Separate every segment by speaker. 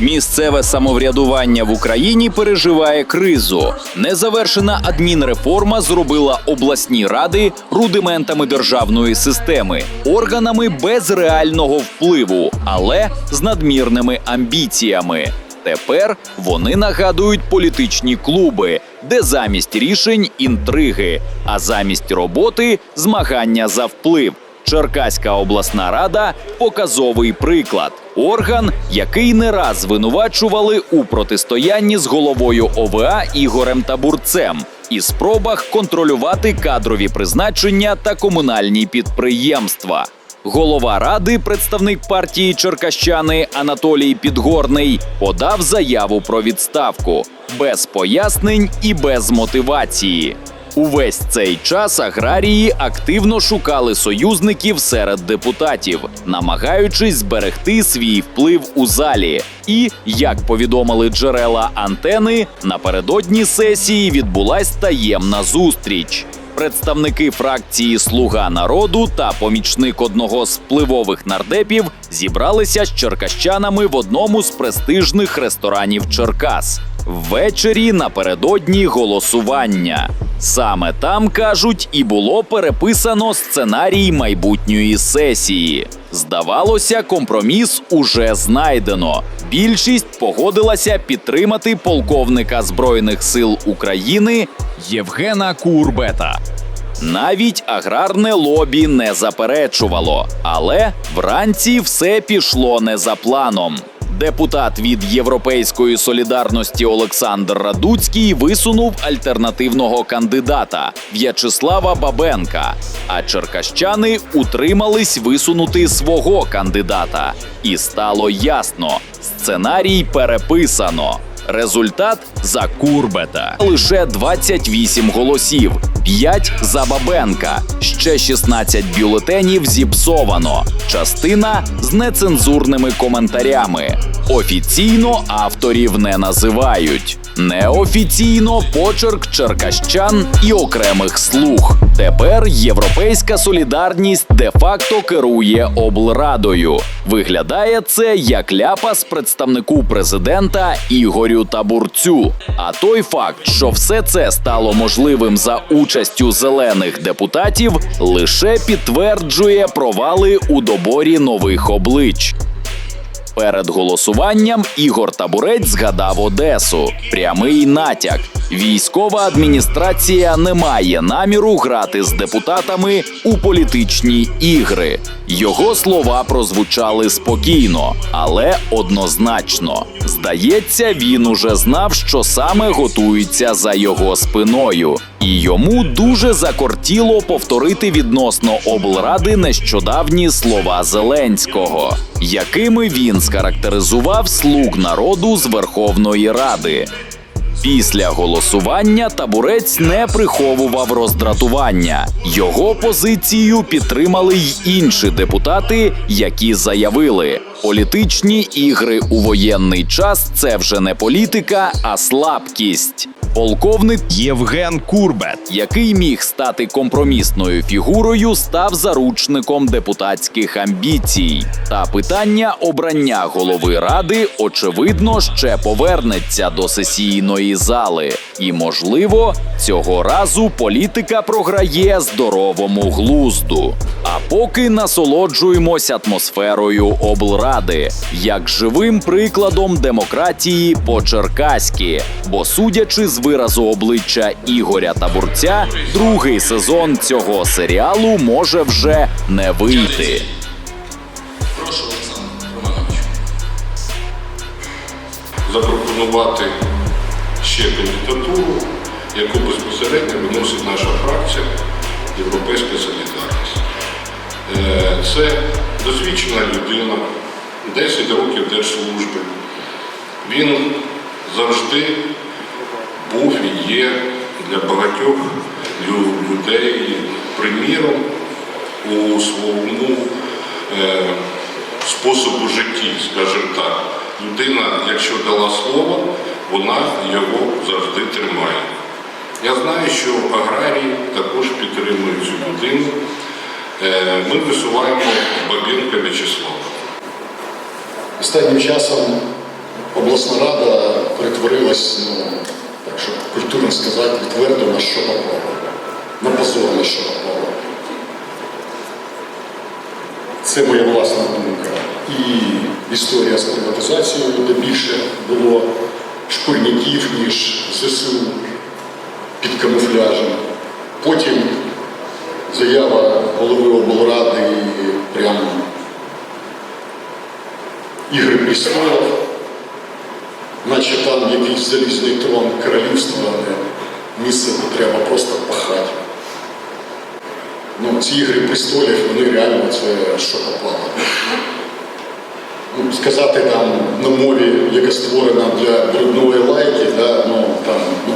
Speaker 1: Місцеве самоврядування в Україні переживає кризу. Незавершена адмінреформа зробила обласні ради рудиментами державної системи, органами без реального впливу, але з надмірними амбіціями. Тепер вони нагадують політичні клуби, де замість рішень інтриги, а замість роботи змагання за вплив. Черкаська обласна рада показовий приклад. Орган, який не раз звинувачували у протистоянні з головою ОВА Ігорем Табурцем і спробах контролювати кадрові призначення та комунальні підприємства. Голова ради, представник партії Черкащани Анатолій Підгорний, подав заяву про відставку без пояснень і без мотивації. Увесь цей час аграрії активно шукали союзників серед депутатів, намагаючись зберегти свій вплив у залі. І, як повідомили джерела антени, напередодні сесії відбулась таємна зустріч. Представники фракції Слуга народу та помічник одного з впливових нардепів зібралися з черкащанами в одному з престижних ресторанів Черкас. Ввечері напередодні голосування. Саме там кажуть, і було переписано сценарій майбутньої сесії. Здавалося, компроміс уже знайдено. Більшість погодилася підтримати полковника Збройних сил України Євгена Курбета. Навіть аграрне лобі не заперечувало, але вранці все пішло не за планом. Депутат від Європейської солідарності Олександр Радуцький висунув альтернативного кандидата В'ячеслава Бабенка. А черкащани утримались висунути свого кандидата. І стало ясно: сценарій переписано. Результат за Курбета лише 28 голосів, 5 за Бабенка, ще 16 бюлетенів зіпсовано, частина з нецензурними коментарями. Офіційно авторів не називають. Неофіційно почерк черкащан і окремих слуг. Тепер європейська солідарність де-факто керує облрадою. Виглядає це як ляпас представнику президента Ігорю Табурцю. А той факт, що все це стало можливим за участю зелених депутатів, лише підтверджує провали у доборі нових облич. Перед голосуванням Ігор Табурець згадав Одесу. Прямий натяк. Військова адміністрація не має наміру грати з депутатами у політичні ігри. Його слова прозвучали спокійно, але однозначно. Здається, він уже знав, що саме готується за його спиною, і йому дуже закортіло повторити відносно облради нещодавні слова Зеленського, якими він схарактеризував слуг народу з Верховної Ради. Після голосування табурець не приховував роздратування. Його позицію підтримали й інші депутати, які заявили: політичні ігри у воєнний час це вже не політика, а слабкість. Полковник
Speaker 2: Євген Курбет.
Speaker 1: який міг стати компромісною фігурою, став заручником депутатських амбіцій. Та питання обрання голови ради очевидно ще повернеться до сесійної зали. І, можливо, цього разу політика програє здоровому глузду. А поки насолоджуємось атмосферою облради, як живим прикладом демократії по-черкаськи. Бо, судячи з виразу обличчя Ігоря Табурця, другий сезон цього серіалу може вже не вийти.
Speaker 3: Прошу, Олександр Романович. Запропонувати ще кандидатуру, яку безпосередньо виносить наша фракція Європейська Солідарність. Е, Це досвідчена людина, 10 років держслужби. Він завжди був і є для багатьох людей приміром у своєму е, способу житті, скажімо так. Людина, якщо дала слово, вона його завжди тримає. Я знаю, що аграрії також підтримують цю людину. Е, Ми висуваємо Бабінка В'ячеслава.
Speaker 2: Останнім часом обласна рада перетворилась, ну, так що культурно сказати, твердо на що попало. На позор на що попало. Це моя власна думка. І історія з приватизацією, де більше було шкурників, ніж ЗСУ під камуфляжем. Потім заява голови облради прямо Ігри престолів, наче там якийсь залізний трон королівства, а не місце, треба просто пахати. Ну, ці ігри престолів, вони реально це що попало. Ну, сказати там на мові, яка створена для брудної лайки, да, ну там, ну,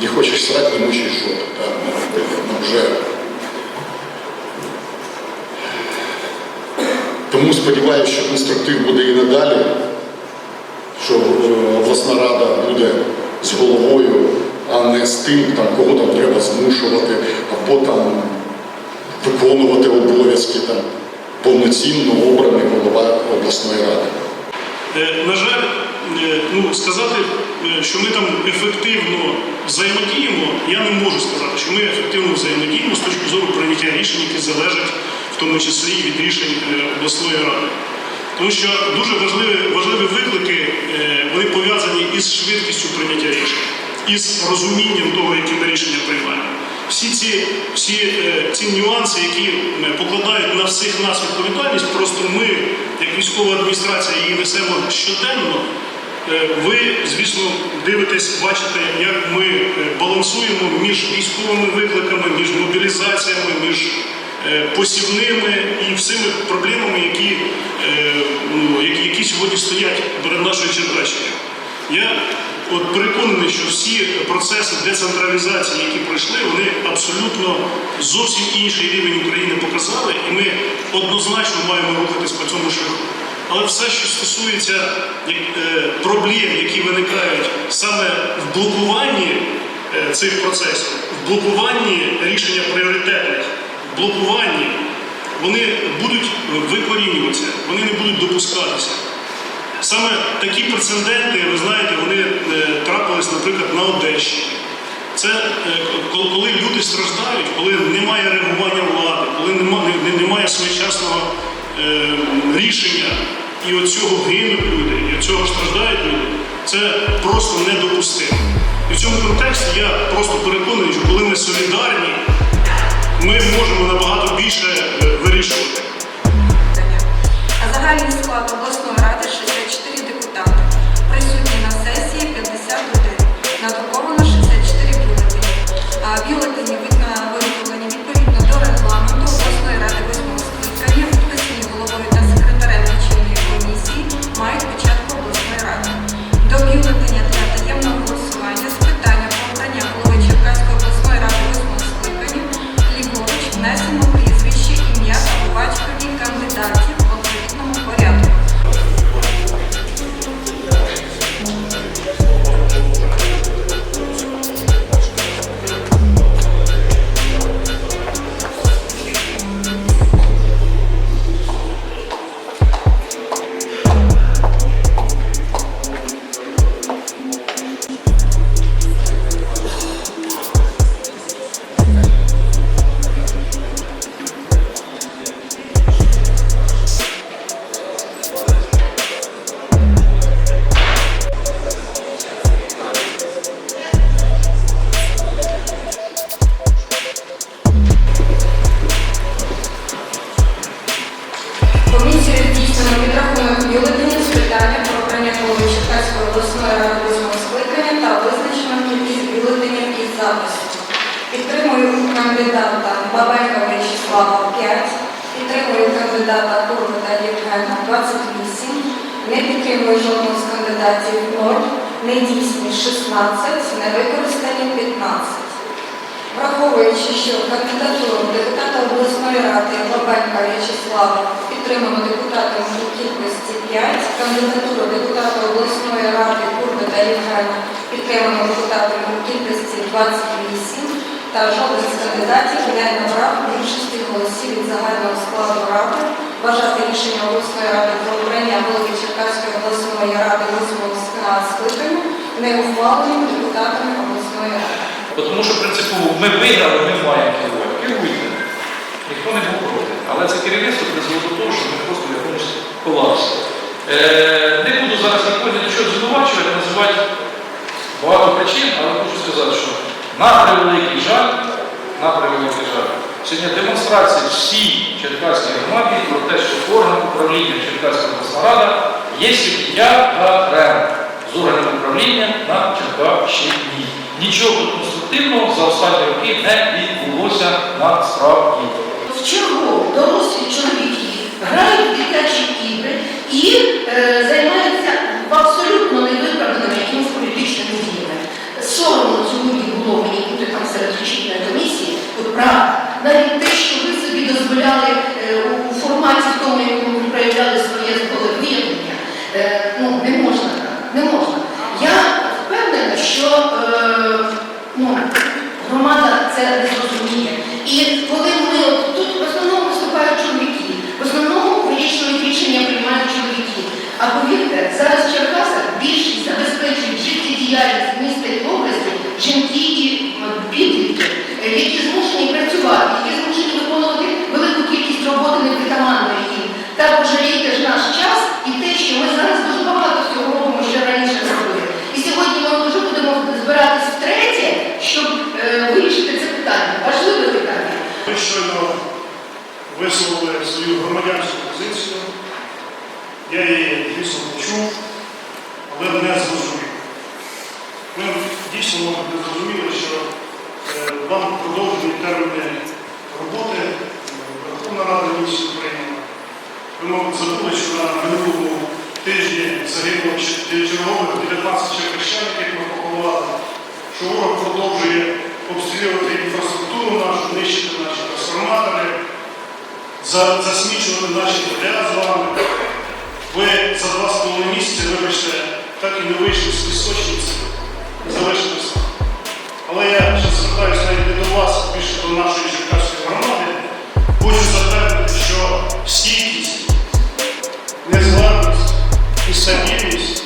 Speaker 2: не хочеш срати, не мучиш жопу. Да, ну, ну, вже Тому сподіваюся, що конструктив буде і надалі, що е, обласна рада буде з головою, а не з тим, там, кого там треба змушувати, або там виконувати обов'язки там, повноцінно обраний голова обласної ради.
Speaker 4: Е, На жаль, е, ну сказати, е, що ми там ефективно взаємодіємо, я не можу сказати, що ми ефективно взаємодіємо з точки зору прийняття рішень, які залежать в тому числі від рішень обласної ради. Тому що дуже важливі, важливі виклики, вони пов'язані із швидкістю прийняття рішень, із розумінням того, які ми рішення приймаємо. Всі ці, всі е, ці нюанси, які е, покладають на всіх нас відповідальність, просто ми, як військова адміністрація, її несемо щоденно. Е, Ви, звісно, дивитесь, бачите, як ми балансуємо між військовими викликами, між мобілізаціями, між посівними і всіми проблемами, які, ну, які, які сьогодні стоять перед нашою Черкащиною. От переконаний, що всі процеси децентралізації, які пройшли, вони абсолютно зовсім інший рівень України показали, і ми однозначно маємо рухатись по цьому шляху. Але все, що стосується е, проблем, які виникають саме в блокуванні е, цих процесів, в блокуванні рішення пріоритетних, в блокуванні, вони будуть викорінюватися, вони не будуть допускатися. Саме такі прецеденти, ви знаєте, вони е, трапились, наприклад, на Одещині. Це е, коли, люди страждають, коли немає реагування влади, коли немає, своєчасного е, рішення, і от цього гинуть люди, і от цього страждають люди, це просто недопустимо. І в цьому контексті я просто переконаний, що коли ми солідарні, ми можемо набагато більше вирішувати.
Speaker 5: Загальний склад обласної кандидата Бабенка Вячеслава 5, підтримую кандидата Турбата Євгена 28, не підтримую жодного з кандидатів 0, недійсні 16, невикористані 15. Враховуючи, що кандидатуру депутата обласної ради Бабенка В'ячеслава підтримано депутатами у кількості 5, кандидатуру депутата обласної ради Курбита Євгена підтримано депутатами у кількості 28 та жоден з кандидатів не набрав більшості голосів від загального складу ради, вважати рішення обласної ради про обрання голови Черкаської обласної ради восьмого скликання не ухваленим депутатами обласної ради.
Speaker 6: Тому що принципово ми виграли, ми маємо керувати. Керуйте. Ніхто не був проти. Але це керівництво призвело до того, що ми просто в якомусь колапсі. Е, не буду зараз ніколи нічого звинувачувати, називати багато причин, але хочу сказати, що на превеликий жаль, на превеликий жаль, сьогодні демонстрація всій Черкаській громаді про те, що орган управління Черкаська обласна є сьогодні я та РЕМ з органів управління на Черкащині. Нічого конструктивного за останні роки не відбулося насправді.
Speaker 7: В чергу дорослі чоловіки грають дитячі ігри і е, займаються абсолютно правда, навіть те, що ви собі дозволяли е, у форматі тому, якому ви проявляли своє волевиявлення, е, ну не можна так, не можна. Я впевнена, що е, ну, громада це не зрозуміє. І коли ми тут в основному виступають чоловіки, в основному вирішують рішення приймають чоловіки. А повірте, зараз в Черкасах більшість забезпечують життєдіяльність міста і області жінки і м, підлітки, е, які змушені працювати, які змушені виконувати велику кількість роботи непритаманної їм. Так жалійте ж наш час і те, що ми зараз дуже багато всього робимо, що раніше зробили. І сьогодні ми дуже будемо збиратись втретє, щоб е, вирішити це питання, важливе питання.
Speaker 4: Ви щойно висловили свою громадянську позицію. Я її, звісно, почув, але не зрозумів. Ми дійсно не зрозуміли, що е, вам продовжені терміни роботи е, Верховна Рада місії України. Ви, мабуть, забули, що на минулому тижні загинуло чергових 19 черкащан, яких ми поховали, що ворог продовжує обстрілювати інфраструктуру нашу, нищити наші трансформатори, засмічувати наші поля з вами. Ви за два з половиною місяці, вибачте, так і не вийшли з пісочниці залишилися. Але я ще звертаюся навіть не до вас, більше до нашої черкаської громади. Хочу запевнити, що стійкість, незламність і стабільність